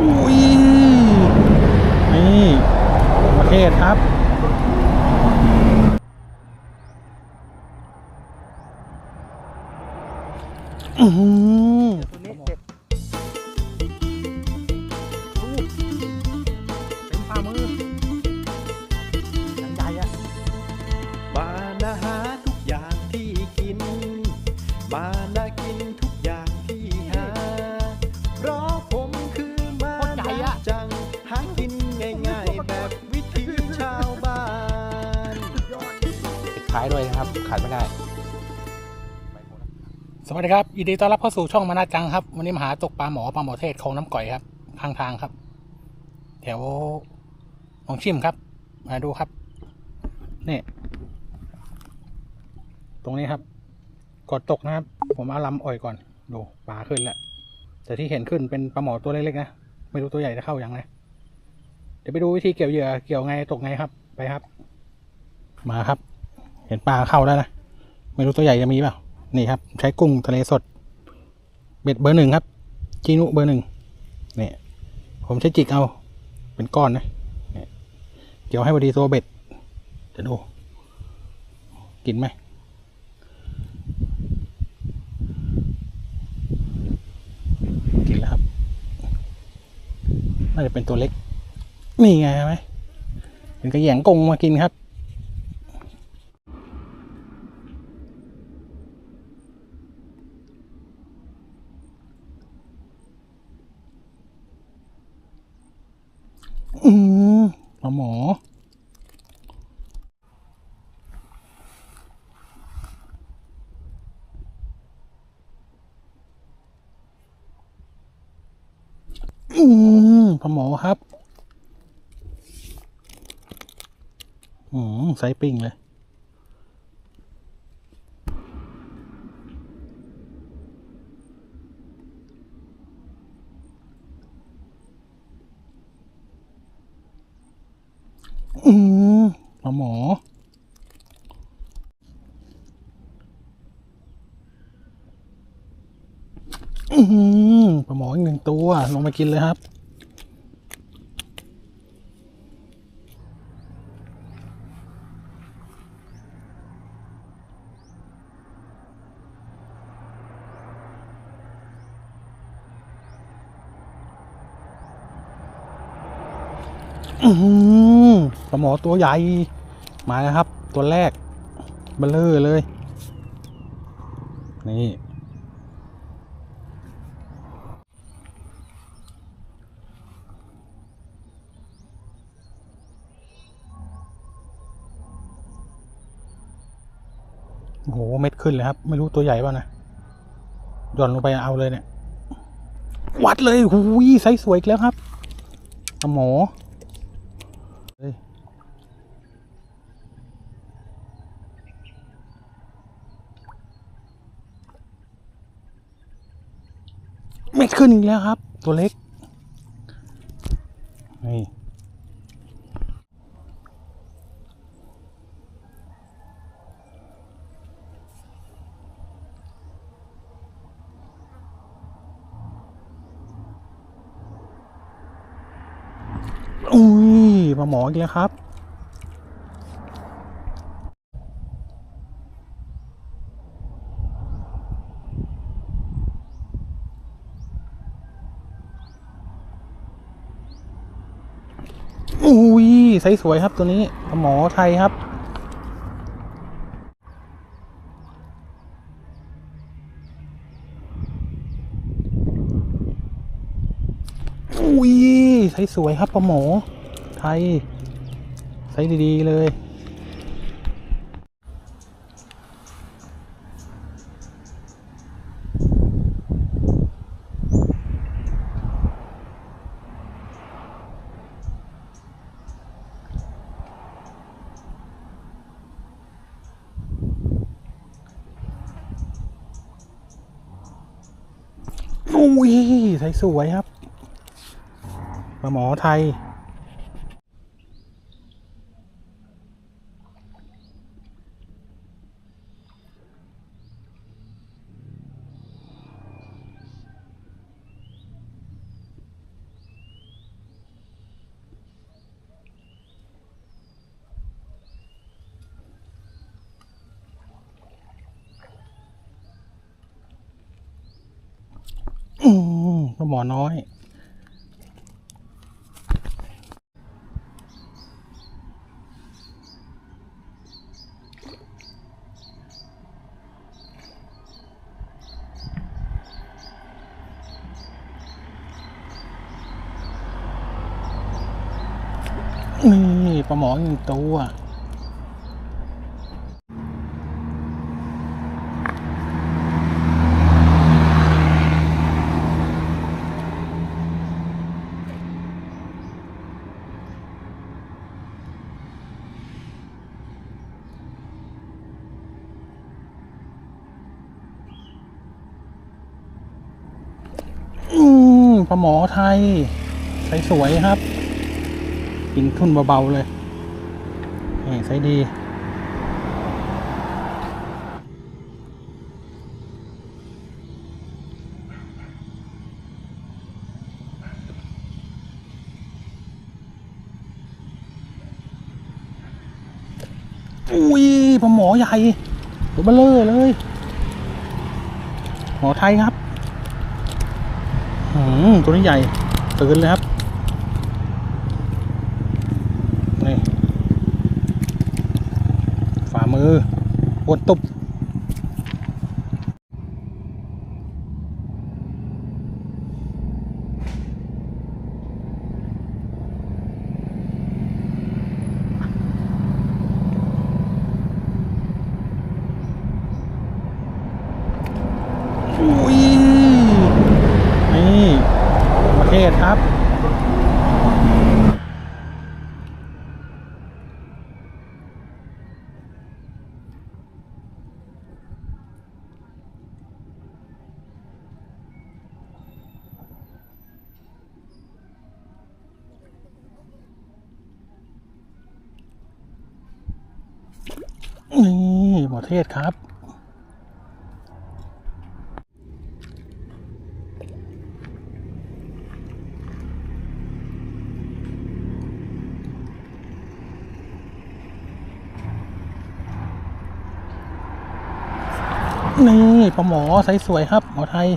อุ้ยนี่ประเทศครับ นะครับขาดไม่ได้ สวัสดีครับยินดีต้อนรับเข้าสู่ช่องมานาจังครับ วันนี้มาหาตกปลาหมอปลาหมอเทศคลองน้ำก่อยครับข้างทางครับ แถวหนองชิมครับ มาดูครับนี่ตรงนี้ครับกดตกนะครับ ผมเอาลำอ่อยก่อนดูปลาขึ้นแล้วแต่ที่เห็นขึ้นเป็นปลาหมอตัวเล็กๆนะไม่รู้ตัวใหญ่จะเข้ายังไงเดี๋ยวไปดูวิธีเกี่ยวเหยื่อเกี่ยวไงตกไงครับไปครับ มาครับ เห็นปลาเข้าแล้วนะ ไม่รู้ตัวใหญ่จะมีเปล่า นี่ครับ ใช้กุ้งทะเลสด เบ็ดเบอร์หนึ่งครับ จีนุเบอร์หนึ่งนี่ผมใช้จิกเอา เป็นก้อนนะนี่เกี่ยวให้พอดีตัวเบ็ดเดี๋ยวดู กินไหมกินแล้วครับ น่าจะเป็นตัวเล็ก นี่ไงไหมเป็นกระแหยงกงมากินครับ อืมปลาหมอ อืมปลาหมอครับ อืมไซปิ้งเลย อืมปลาหมออืม อีกหนึ่งตัว ลงมากินเลยครับ อืมปลาหมอตัวใหญ่ มาแล้วครับ ตัวแรกเบลเลอร์เลย นี่ โอ้โหเม็ดขึ้นเลยครับ ไม่รู้ตัวใหญ่ป่ะนะหย่อนลงไปเอาเลยเนี่ย วัดเลยหูยไซส์สวยอีกแล้วครับปลาหมเฮ้ยเม็ดขึ้นอีกแล้วครับ ตัวเล็ก นี่ อุ้ ยปลาหมออีกแล้วครับ อุ้ยไซส์สวยครับตัวนี้หมอไทยครับอุ้ยไซส์สวยครับปลาหมอ ไทยไซส์ดี ๆ เลยอุ้ยไซส์สวยครับปลาหมอไทย อ หมอน้อย นี่ปลาหมอหนึ่งตัว อืม ปลาหมอไทยใสสวยครับ กินทุ่นเบาๆเลยนี่ใสดี อุ้ยปลาหมอใหญ่ตัวเบลเลอร์เลย หมอไทยครับ ตัวนี้ใหญ่ตื่นเลยครับ นี่ฝ่ามือปวดตุบอุ้ย นี่ประเทศครับ นี่หมอเทศครับ นี่ปลาหมอใสสวยครับ หมอไทย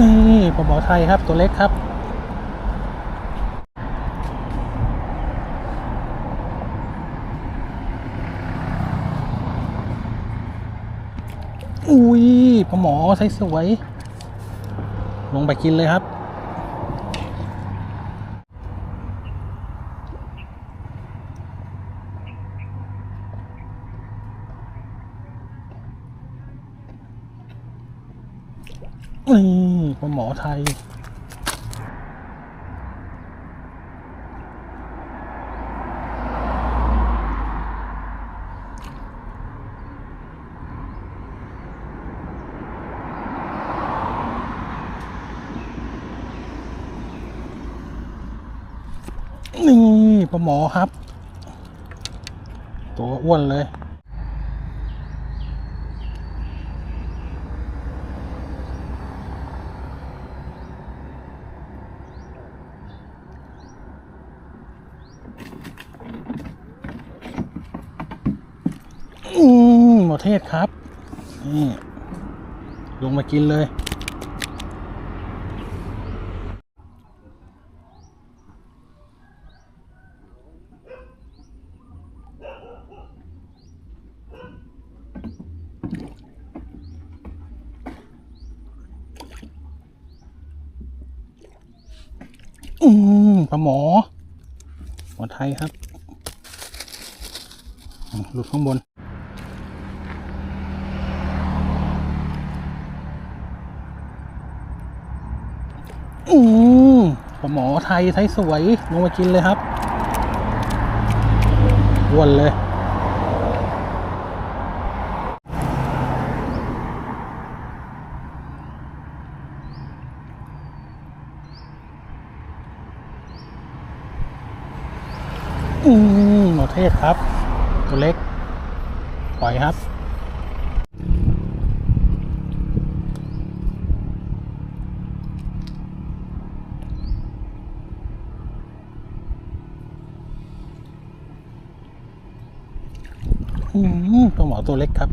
นี่ปลาหมอไทยครับตัวเล็กครับ อุ้ยปลาหมอใสสวย ลงไปกินเลยครับ นี่ปลาหมอ ไทยนี่ปลาหมอครับ ตัวอ้วนเลย อื มหมอเทศครับ นี่ ลงมากินเลย อืมปลาหมอหมอไทยครับ หลุดข้างบน อืมปลา หมอไทยไทยสวยลงมากินเลยครับวนเลย อืมหมอเทศครับ ตัวเล็ก ปล่อยครับ อ อืมปลาหมอ ตัวเล็กครับ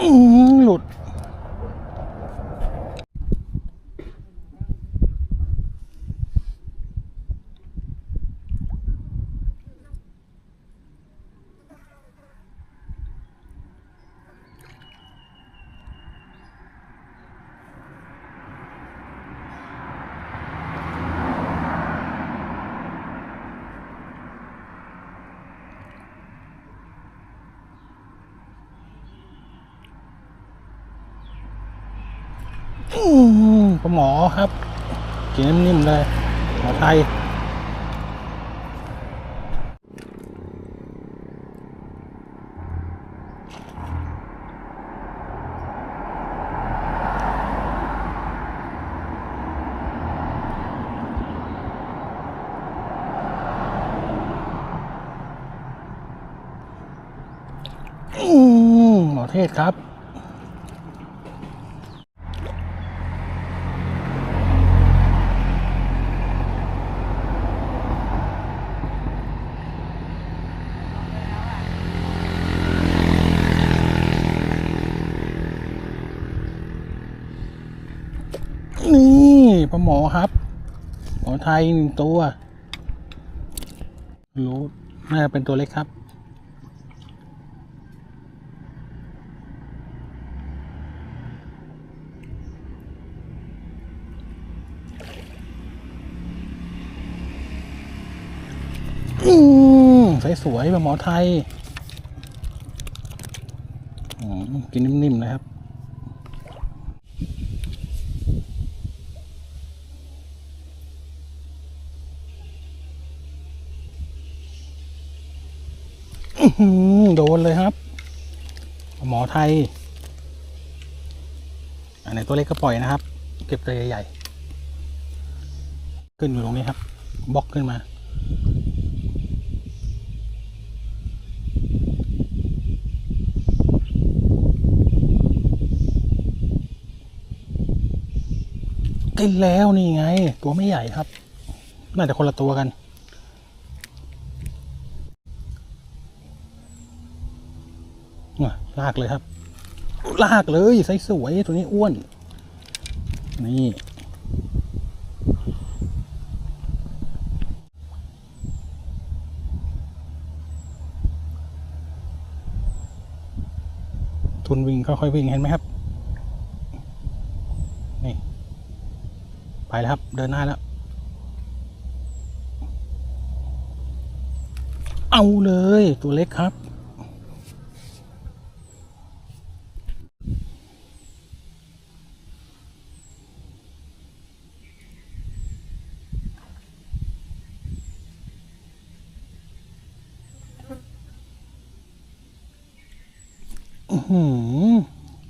อืม ปลาหมอครับกินนิ่มๆเลยหมอไทยหมอเทศครับ นี่ป ลาหมอครับ หมอไทยหนึ่งตัวรู้น่าจะเป็นตัวเล็กครับอืมสวยๆปลาหมอไทยกินนิ่มๆนะครับ อื้อหือ โดนเลยครับ หมอไทย อันไหนตัวเล็กก็ปล่อยนะครับ เก็บตัวใหญ่ๆ ขึ้นอยู่ตรงนี้ครับ บล็อกขึ้นมา กินแล้วนี่ไง ตัวไม่ใหญ่ครับ น่าจะคนละตัวกัน อะ ลากเลยครับ ลากเลยไซส์สวยตัวนี้อ้วน นี่ทุนวิ่งค่อยๆวิ่งเห็นไหมครับ นี่ ไปแล้วครับ เดินหน้าแล้ว เอาเลยตัวเล็กครับ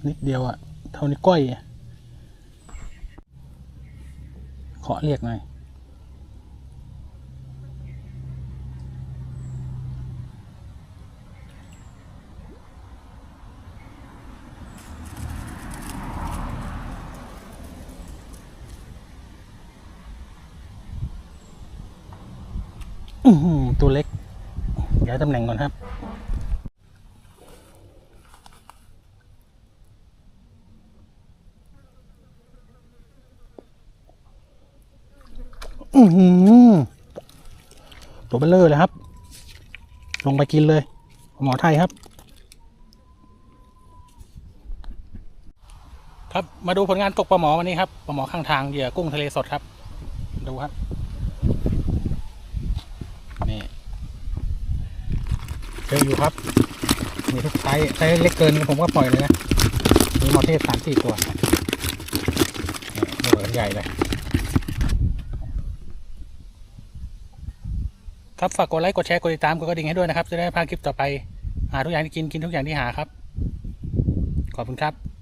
นิดเดียวอะเท่านี้ก้อยอะขอเรียกหน่อยตัวเล็กย้ายตำแหน่งก่อนครับ หือตัวเบลเลอร์เลยครับ ลงไปกินเลยหมอไทยครับ ครับมาดูผลงานตกปลาหมอวันนี้ครับปลาหมอข้างทางเหยื่อกุ้งทะเลสดครับ ดูครับนี่เจออยู่ครับ มีทุกไซส์ไซส์เล็กเกินผมก็ปล่อยเลยนะมีมอเทศสามสี่ตัวนี่ตัวใหญ่เลย ครับฝากกดไลค์กดแชร์กดติดตามกดกระดิ่งให้ด้วยนะครับ จะได้ไม่พลาดคลิปต่อไป หาทุกอย่างที่กินกินทุกอย่างที่หาครับ ขอบคุณครับ